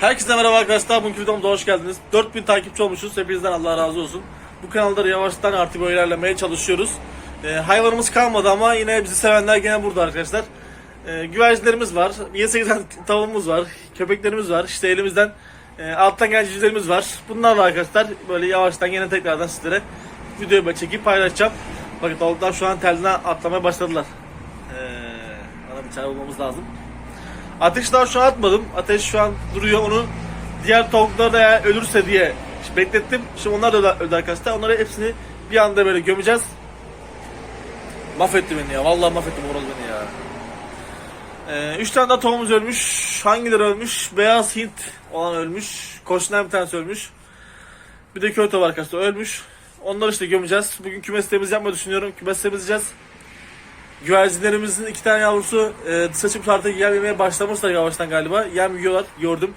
Herkese merhaba arkadaşlar. Bugünkü videomuza hoş geldiniz. 4000 takipçi olmuşuz. Hepinizden Allah razı olsun. Bu kanalda da yavaştan artık ilerlemeye çalışıyoruz. Ee, hayvanımız kalmadı ama yine bizi sevenler gene burada arkadaşlar. Ee, güvercinlerimiz var. 7-8 tane tavuğumuz var. Köpeklerimiz var. İşte elimizden e, alttan gelen civcivlerimiz var. Bunlarla arkadaşlar böyle yavaştan yine tekrardan sizlere videoyu çekip paylaşacağım. Bakın tavuklar şu an telden atlamaya başladılar. Ee, bana bir çare bulmamız lazım. Ateş daha şu an atmadım. Ateş şu an duruyor. Onu diğer tavuklar da eğer ölürse diye beklettim. Şimdi onlar da öldü, arkadaşlar. Onları hepsini bir anda böyle gömeceğiz. Mahvetti beni ya. Vallahi mahvetti horoz beni ya. Ee, üç tane daha tavuğumuz ölmüş. Hangileri ölmüş? Beyaz Hint olan ölmüş. Koçundan bir tanesi ölmüş. Bir de köy tavuğu arkadaşlar ölmüş. Onları işte gömeceğiz. Bugün kümes yapmayı düşünüyorum. Kümes temizleyeceğiz. Güvercinlerimizin iki tane yavrusu e, dışa çıkıp artık yem yemeye başlamışlar yavaştan galiba. Yem yiyorlar, gördüm.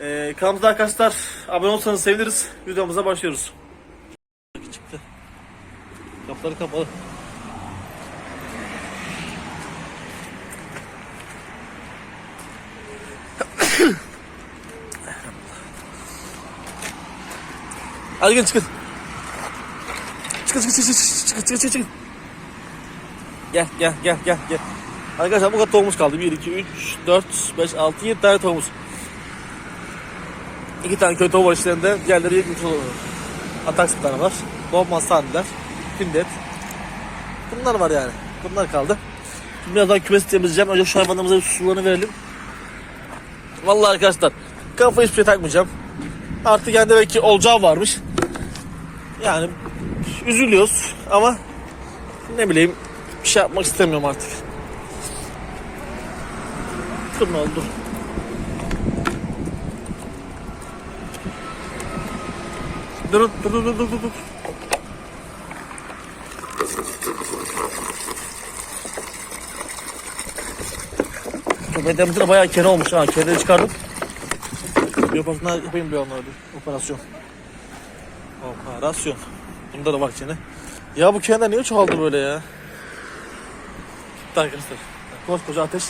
E, kanalımıza arkadaşlar abone olursanız seviniriz. Videomuza başlıyoruz. Çıktı. Kapıları kapalı. Hadi gelin çıkın. Çıkın çıkın çıkın çıkın çıkın çıkın çıkın. Gel gel gel gel gel. Arkadaşlar bu kadar tohumumuz kaldı. 1, 2, 3, 4, 5, 6, 7 tane tohumumuz. 2 tane köy tavuğu var içlerinde. Diğerleri yetmiş olur. Ataks bir tane var. Doğma saniler. Findet. Bunlar var yani. Bunlar kaldı. Şimdi biraz daha kümesi temizleyeceğim. Önce şu hayvanlarımıza bir sularını verelim. Vallahi arkadaşlar kafayı hiçbir şey takmayacağım. Artık yani demek ki olacağı varmış. Yani üzülüyoruz ama ne bileyim bir şey yapmak istemiyorum artık. Oldu? dur. Dur dur dur dur dur dur. Köpeklerimizin de bayağı kere olmuş ha. Kereleri çıkardım. Bir operasyon yapayım bir onlara bir operasyon. Operasyon. Bunda da bak yine. Ya bu kenar niye çoğaldı böyle ya? Gitti arkadaşlar. Koskoca ateş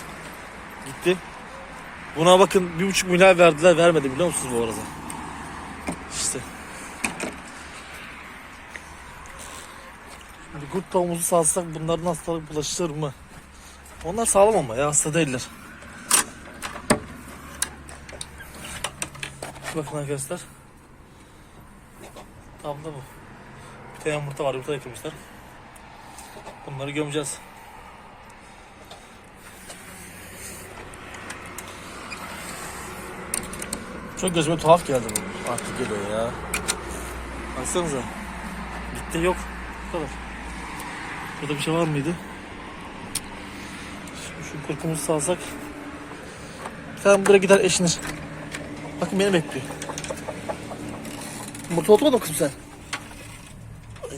gitti. Buna bakın bir buçuk milyar verdiler vermedi biliyor musunuz bu arada? İşte. Şimdi kurt tavuğumuzu salsak bunların hastalık bulaşır mı? Onlar sağlam ama ya hasta değiller. Bakın arkadaşlar. Tam da bu. Bir tane yumurta var yumurta yıkamışlar. Bunları gömeceğiz. Çok gözüme tuhaf geldi bu artık geliyor ya. Baksanıza. Gitti yok. Bu kadar. Burada bir şey var mıydı? Şimdi şu kurkumuzu salsak. Bir buraya gider eşinir. Bakın beni bekliyor. Mutlu oturmadın kızım sen?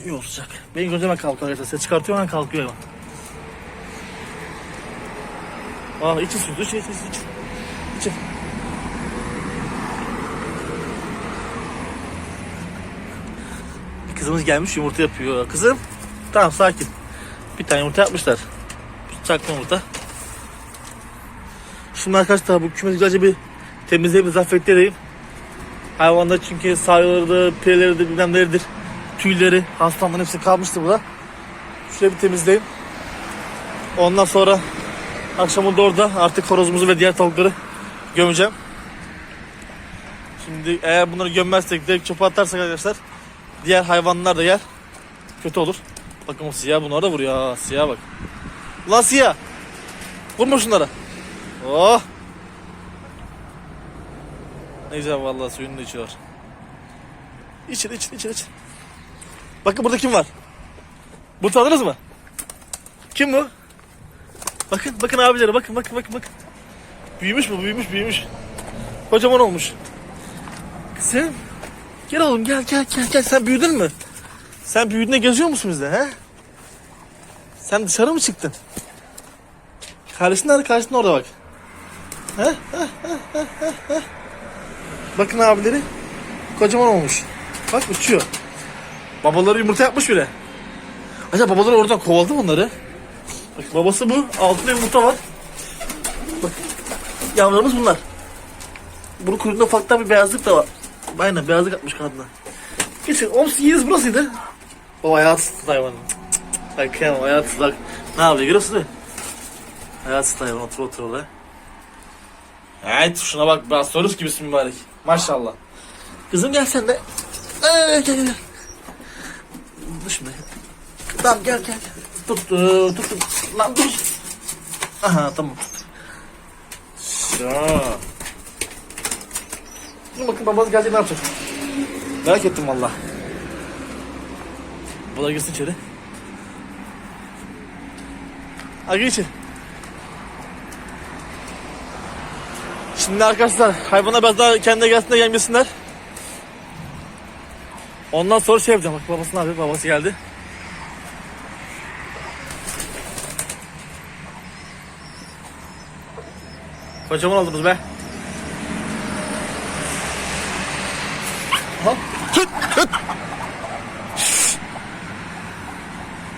İyi olacak. Benim gözüme kalkıyor arkadaşlar. Ses çıkartıyor hemen kalkıyor hemen. Aa için su. İç, iç, iç, iç. İçin. Kızımız gelmiş yumurta yapıyor. Kızım. Tamam sakin. Bir tane yumurta yapmışlar. Çakma yumurta. Şimdi arkadaşlar bu kümesi güzelce bir temizleyip edeyim. Hayvanda çünkü sayıları pireleri de bilmem neleridir. Tüyleri, hastaların hepsi kalmıştı burada. Şurayı bir temizleyeyim. Ondan sonra akşamın da orada artık horozumuzu ve diğer tavukları gömeceğim. Şimdi eğer bunları gömmezsek direkt çöpe atarsak arkadaşlar diğer hayvanlar da yer. Kötü olur. Bakın o siyah bunlara da vuruyor. Ha, siyah bak. Ulan siyah. Vurma şunlara. Oh. Ne güzel vallahi suyunu da içiyor. İçin için için için. Bakın burada kim var? Bu tanıdınız mı? Kim bu? Bakın bakın abilere bakın bakın bakın bakın. Büyümüş mü büyümüş büyümüş. Kocaman olmuş. Sen gel oğlum gel gel gel gel sen büyüdün mü? Sen büyüdüğünde geziyor musun bizde he? Sen dışarı mı çıktın? Kardeşin nerede? Kardeşin orada bak. He? Bakın abileri kocaman olmuş. Bak uçuyor. Babaları yumurta yapmış bile. Acaba babaları oradan kovaladı mı onları? Bak babası bu. Altında yumurta var. Bak. Yavrularımız bunlar. Bunun kuyruğunda ufaktan bir beyazlık da var. Aynen beyazlık atmış kadına. Geçin. Sizin yeriniz burasıydı. O hayatsız hayvan. Ay kıyamam hayatsız bak. Ne yapıyor görüyorsun değil mi? Hayatsız hayvan otur otur orada. Evet şuna bak biraz sorus gibisin mübarek. Maşallah. Kızım gel sen de. Ee, gel gel. Dur şimdi. Tamam gel gel. gel. Tut tut tut. tut. Lan dur. Aha tamam. Ya. Dur bakın babanız gelecek ne yapacak? Merak ettim valla. Bu da girsin içeri. Hadi gir. Şimdi arkadaşlar hayvana biraz daha kendine gelsin de gelmesinler. Ondan sonra şey yapacağım. Bak babası ne yapıyor? Babası geldi. Kocaman oldunuz be.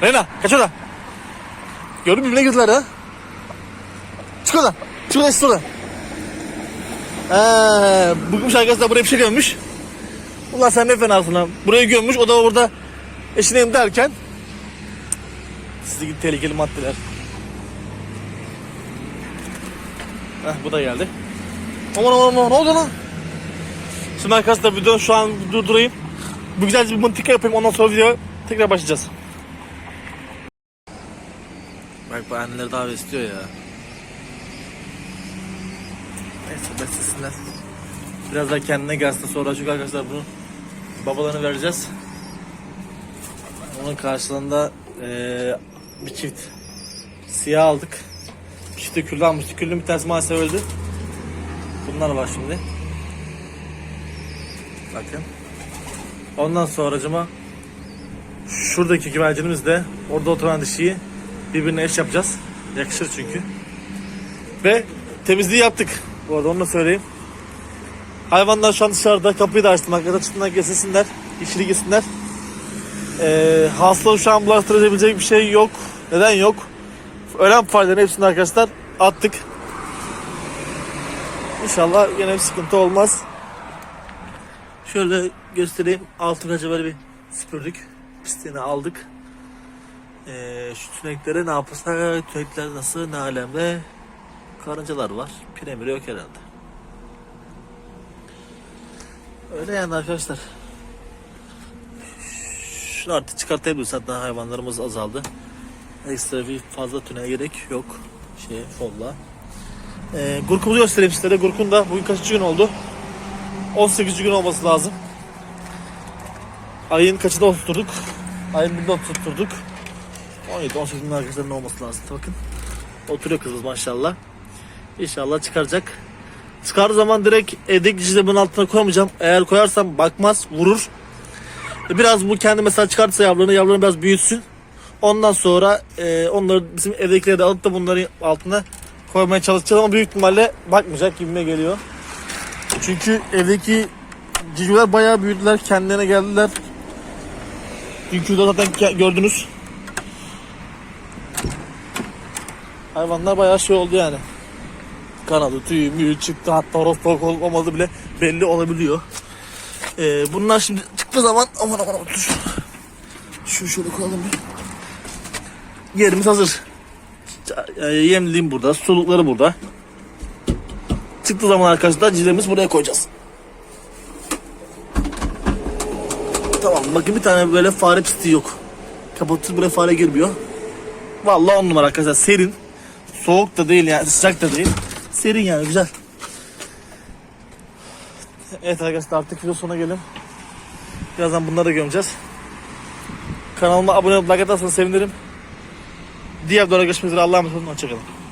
Reyna kaç oradan. Gördün mü birbirine girdiler ha. Çık oradan. Çık oradan çık oradan. Ee, bugün arkadaşlar buraya bir şey gömmüş. Ulan sen ne fenasın lan. Burayı gömmüş o da orada eşineyim derken sizi gibi tehlikeli maddeler. Heh, bu da geldi. Aman aman aman ne oldu lan? Şimdi arkadaşlar video şu an durdurayım. Bu güzelce bir mıntıka yapayım ondan sonra video tekrar başlayacağız. Bak bu anneleri daha istiyor ya. Neyse beslesinler. Biraz daha kendine gelsin sonra çünkü arkadaşlar bunu babalarını vereceğiz. Onun karşılığında eee, bir çift siyah aldık. Bir çift de küllü almıştık. Küllü bir tanesi maalesef öldü. Bunlar var şimdi. Bakın. Ondan sonracıma şuradaki güvercinimiz de orada oturan dişiyi birbirine eş yapacağız. Yakışır çünkü. Ve temizliği yaptık. Bu arada onu da söyleyeyim. Hayvanlar şu an dışarıda. Kapıyı da açtım. Arkadaşlar çıktığından kesilsinler. İçeri gitsinler. Ee, hastalığı şu an bulaştırabilecek bir şey yok. Neden yok? Ölen faydaların hepsini arkadaşlar attık. İnşallah yine bir sıkıntı olmaz. Şöyle göstereyim. Altı gacı böyle bir süpürdük. Pisliğini aldık. Ee, şu tüneklere ne yapırsak tünekler nasıl ne alemde karıncalar var. Piremir yok herhalde. Öyle yani arkadaşlar. Şunu artık çıkartabiliriz. Hatta hayvanlarımız azaldı. Ekstra bir fazla tüne gerek yok. Şey folla. Ee, gurkumuzu göstereyim sizlere. Gurkun da bugün kaçıncı gün oldu? 18. gün olması lazım. Ayın kaçında oturturduk? Ayın birinde oturturduk. 17-18 gün arkadaşların olması lazım. Bakın. Oturuyor kızımız maşallah. İnşallah çıkaracak. Çıkar zaman direkt evdeki dişi bunun altına koymayacağım. Eğer koyarsam bakmaz, vurur. Biraz bu kendi mesela çıkartsa yavrularını, yavrularını biraz büyütsün. Ondan sonra e, onları bizim evdekileri de alıp da bunları altına koymaya çalışacağız ama büyük ihtimalle bakmayacak gibime geliyor. Çünkü evdeki civcivler bayağı büyüdüler, kendilerine geldiler. Dünkü de zaten gördünüz. Hayvanlar bayağı şey oldu yani. Kanadı, tüyü, müyü çıktı. Hatta olup olmadığı bile belli olabiliyor. Ee, bunlar şimdi çıktığı zaman aman aman aman dur. Şu şöyle koyalım bir. Yerimiz hazır. Ee, yemliğim burada, sulukları burada. Çıktığı zaman arkadaşlar cilerimizi buraya koyacağız. Tamam bakın bir tane böyle fare pisliği yok. Kapatır buraya fare girmiyor. Vallahi on numara arkadaşlar serin. Soğuk da değil yani sıcak da değil. Serin yani güzel. Evet arkadaşlar artık video sonuna gelelim. Birazdan bunları da gömeceğiz. Kanalıma abone olup like atarsanız sevinirim. Diğer videoda görüşmek üzere. Allah'a emanet olun. Hoşçakalın.